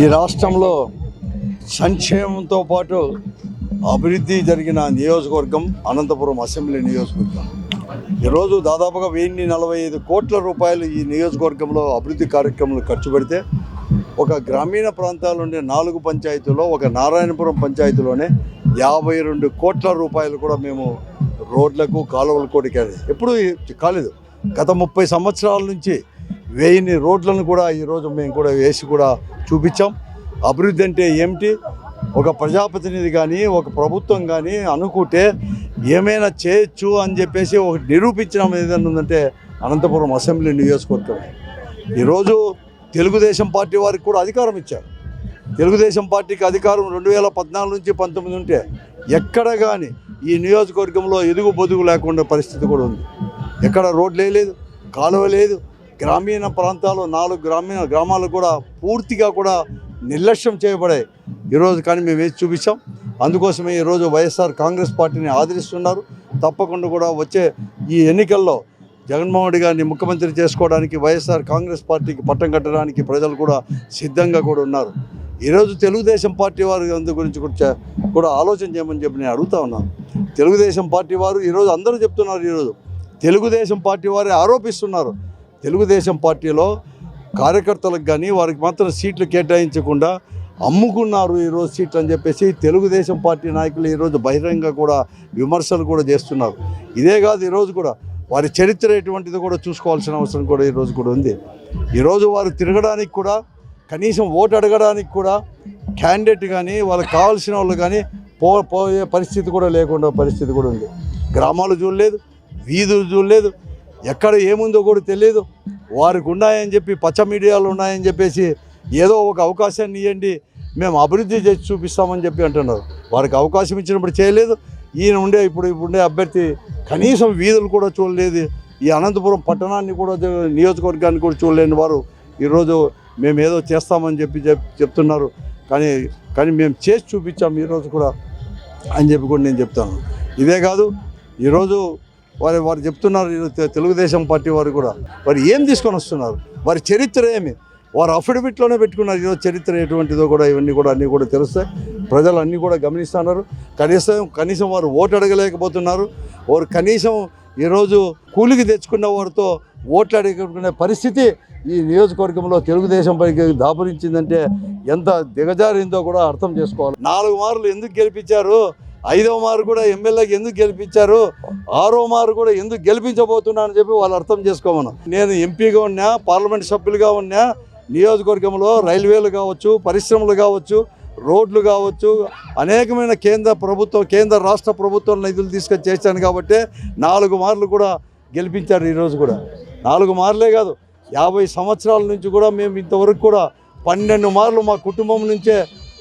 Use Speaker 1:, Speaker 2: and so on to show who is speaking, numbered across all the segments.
Speaker 1: ఈ రాష్ట్రంలో సంక్షేమంతో పాటు అభివృద్ధి జరిగిన నియోజకవర్గం అనంతపురం అసెంబ్లీ నియోజకవర్గం. ఈరోజు దాదాపుగా వెయ్యి నలభై ఐదు కోట్ల రూపాయలు ఈ నియోజకవర్గంలో అభివృద్ధి కార్యక్రమాలు ఖర్చు పెడితే ఒక గ్రామీణ ప్రాంతాలు ఉండే నాలుగు పంచాయతీలో ఒక నారాయణపురం పంచాయతీలోనే యాభై రెండు కోట్ల రూపాయలు కూడా మేము రోడ్లకు కాలువలకు కూడా ఎప్పుడు కాలేదు. గత ముప్పై సంవత్సరాల నుంచి వేయని రోడ్లను కూడా ఈరోజు మేము కూడా వేసి కూడా చూపించాం. అభివృద్ధి అంటే ఏమిటి? ఒక ప్రజాప్రతినిధి కానీ ఒక ప్రభుత్వం కానీ అనుకుంటే ఏమైనా చేయొచ్చు అని చెప్పేసి ఒక నిరూపించడం ఏదైనా ఉందంటే అనంతపురం అసెంబ్లీ నియోజకవర్గం. ఈరోజు తెలుగుదేశం పార్టీ వారికి కూడా అధికారం ఇచ్చారు. తెలుగుదేశం పార్టీకి అధికారం రెండు వేల పద్నాలుగు నుంచి పంతొమ్మిది ఉంటే ఎక్కడ కానీ ఈ నియోజకవర్గంలో ఎదుగు బొదుగు లేకుండా పరిస్థితి కూడా ఉంది. ఎక్కడ రోడ్లు లేదు కాలువ లేదు గ్రామీణ ప్రాంతాలు నాలుగు గ్రామీణ గ్రామాలు కూడా పూర్తిగా కూడా నిర్లక్ష్యం చేయబడే ఈరోజు కానీ మేము వేసి చూపించాం. అందుకోసమే ఈరోజు వైఎస్ఆర్ కాంగ్రెస్ పార్టీని ఆదరిస్తున్నారు. తప్పకుండా కూడా వచ్చే ఈ ఎన్నికల్లో జగన్మోహన్ రెడ్డి గారిని ముఖ్యమంత్రి చేసుకోవడానికి వైఎస్ఆర్ కాంగ్రెస్ పార్టీకి పట్టం కట్టడానికి ప్రజలు కూడా సిద్ధంగా కూడా ఉన్నారు. ఈరోజు తెలుగుదేశం పార్టీ వారి అందు గురించి కూడా కూడా ఆలోచన చేయమని చెప్పి నేను అడుగుతా ఉన్నాను తెలుగుదేశం పార్టీ వారు ఈరోజు అందరూ చెప్తున్నారు ఈరోజు. తెలుగుదేశం పార్టీ వారే ఆరోపిస్తున్నారు. తెలుగుదేశం పార్టీలో కార్యకర్తలకు కానీ వారికి మాత్రం సీట్లు కేటాయించకుండా అమ్ముకున్నారు ఈరోజు సీట్లు అని చెప్పేసి తెలుగుదేశం పార్టీ నాయకులు ఈరోజు బహిరంగ కూడా విమర్శలు కూడా చేస్తున్నారు. ఇదే కాదు ఈరోజు కూడా వారి చరిత్ర ఎటువంటిది కూడా చూసుకోవాల్సిన అవసరం కూడా ఈరోజు కూడా ఉంది. ఈరోజు వారు తిరగడానికి కూడా కనీసం ఓటు అడగడానికి కూడా క్యాండిడేట్ కానీ వాళ్ళకి కావాల్సిన వాళ్ళు కానీ పో పోయే పరిస్థితి కూడా లేకుండా పరిస్థితి కూడా ఉంది. గ్రామాలు చూడలేదు వీధులు చూడలేదు ఎక్కడ ఏముందో కూడా తెలియదు వారికి ఉన్నాయని చెప్పి పచ్చ మీడియాలు ఉన్నాయని చెప్పేసి ఏదో ఒక అవకాశాన్ని ఇవ్వండి మేము అభివృద్ధి చేసి చూపిస్తామని చెప్పి అంటున్నారు. వారికి అవకాశం ఇచ్చినప్పుడు చేయలేదు. ఈయన ఉండే ఇప్పుడు ఇప్పుడు ఉండే అభ్యర్థి కనీసం వీధులు కూడా చూడలేదు. ఈ అనంతపురం పట్టణాన్ని కూడా నియోజకవర్గాన్ని కూడా చూడలేని వారు ఈరోజు మేము ఏదో చేస్తామని చెప్పి చెప్ చెప్తున్నారు. కానీ కానీ మేము చేసి చూపించాం ఈరోజు కూడా అని చెప్పి కూడా నేను చెప్తాను. ఇదే కాదు ఈరోజు వారు వారు చెప్తున్నారు తెలుగుదేశం పార్టీ వారు కూడా. వారు ఏం తీసుకొని వస్తున్నారు? వారి చరిత్ర ఏమి? వారు అఫిడవిట్లోనే పెట్టుకున్నారు. ఈరోజు చరిత్ర ఎటువంటిదో కూడా ఇవన్నీ కూడా అన్నీ కూడా తెలుస్తాయి. ప్రజలు అన్నీ కూడా గమనిస్తున్నారు. కనీసం కనీసం వారు ఓటు అడగలేకపోతున్నారు. వారు కనీసం ఈరోజు కూలికి తెచ్చుకున్న వారితో ఓట్లు అడగకునే పరిస్థితి ఈ నియోజకవర్గంలో తెలుగుదేశం పైకి దాపురించిందంటే ఎంత దిగజారిందో కూడా అర్థం చేసుకోవాలి. నాలుగు మార్లు ఎందుకు గెలిపించారు? ఐదవ మారు కూడా ఎమ్మెల్యేకి ఎందుకు గెలిపించారు? ఆరో మారు కూడా ఎందుకు గెలిపించబోతున్నా అని చెప్పి వాళ్ళు అర్థం చేసుకోమను. నేను ఎంపీగా ఉన్నా పార్లమెంట్ సభ్యులుగా ఉన్నా నియోజకవర్గంలో రైల్వేలు కావచ్చు పరిశ్రమలు కావచ్చు రోడ్లు కావచ్చు అనేకమైన కేంద్ర ప్రభుత్వం కేంద్ర రాష్ట్ర ప్రభుత్వం నిధులు తీసుకొని చేశాను కాబట్టి నాలుగు మార్లు కూడా గెలిపించారు ఈరోజు కూడా. నాలుగు మార్లే కాదు యాభై సంవత్సరాల నుంచి కూడా మేము ఇంతవరకు కూడా పన్నెండు మార్లు మా కుటుంబం నుంచే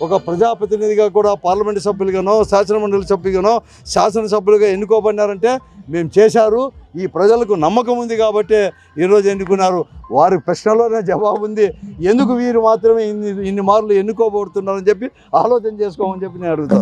Speaker 1: ఒక ప్రజాప్రతినిధిగా కూడా పార్లమెంటు సభ్యులుగానో శాసనమండలి సభ్యులుగానో శాసనసభ్యులుగా ఎన్నుకోబడినారంటే మేము చేశారు. ఈ ప్రజలకు నమ్మకం ఉంది కాబట్టి ఈరోజు ఎన్నుకున్నారు. వారి ప్రశ్నలోనే జవాబు ఉంది. ఎందుకు వీరు మాత్రమే ఇన్ని ఇన్ని మార్లు ఎన్నుకోబడుతున్నారని చెప్పి ఆలోచన చేసుకోమని చెప్పి నేను అడుగుతాను